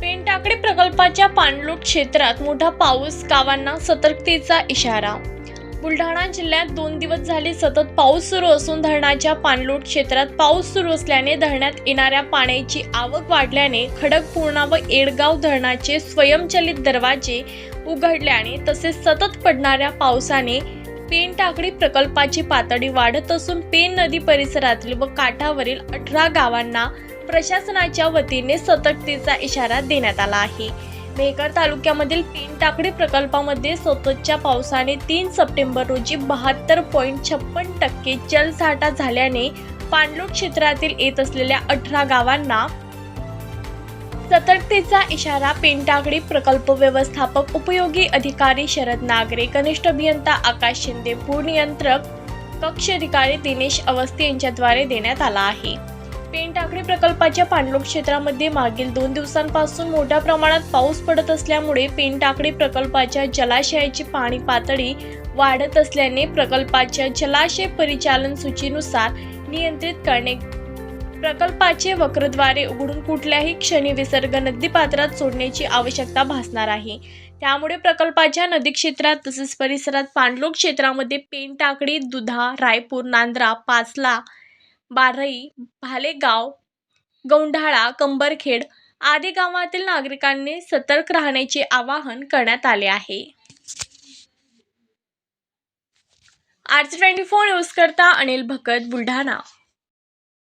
पेनटाकडे प्रकल्पाच्या पाणलोट क्षेत्रात मोठा पाऊस गावांना सतर्कतेचा इशारा. बुलढाणा जिल्ह्यात दोन दिवस झाले सतत पाऊस सुरू असून धरणाच्या पाणलोट क्षेत्रात पाऊस सुरू असल्याने धरणात येणाऱ्या पाण्याची आवक वाढल्याने खडकपूर्णा व येडगाव धरणाचे स्वयंचलित दरवाजे उघडल्याने तसेच सतत पडणाऱ्या पावसाने पेन टाकडी प्रकल्पाची पातळी वाढत असून पेन नदी परिसरातील व काठावरील अठरा गावांना प्रशासनाच्या वतीने सतर्कतेचा इशारा देण्यात आला आहे. मेहकर तालुक्यामधील पिन टाकडी प्रकल्पामध्ये सततच्या पावसाने तीन सप्टेंबर रोजी बहात्तर पॉईंट छप्पन टक्के जलसाठा झाल्याने पाणलोट क्षेत्रातील येत असलेल्या अठरा गावांना सतर्कतेचा इशारा पेनटाकडी प्रकल्प व्यवस्थापक उपयोगी अधिकारी शरद नागरे कनिष्ठ अभियंता आकाश शिंदे भूनियंत्रक कक्ष अधिकारी दिनेश अवस्थी यांच्याद्वारे देण्यात आला आहे. पेंटाकडी प्रकल्पाच्या पाणलोट क्षेत्रामध्ये मागील दोन दिवसांपासून मोठ्या प्रमाणात पाऊस पडत असल्यामुळे पेंटाकडी प्रकल्पाच्या जलाशयाची पाणी पातळी वाढत असल्याने प्रकल्पाच्या जलाशय परिचालन सूचीनुसार नियंत्रित करणे प्रकल्पाचे वक्रद्वारे उघडून कुठल्याही क्षणी विसर्ग नदीपात्रात सोडण्याची आवश्यकता भासणार आहे. त्यामुळे प्रकल्पाच्या नदी क्षेत्रात तसेच परिसरात पाणलोट क्षेत्रामध्ये पेन टाकडी दुधा रायपूर नांद्रा पाचला बारई भालेगाव गौंढाळा कंबरखेड आदी गावातील नागरिकांनी सतर्क राहण्याचे आवाहन करण्यात आले आहे. आरसी ट्वेंटी फोर न्यूज करता अनिल भकत बुलढाणा.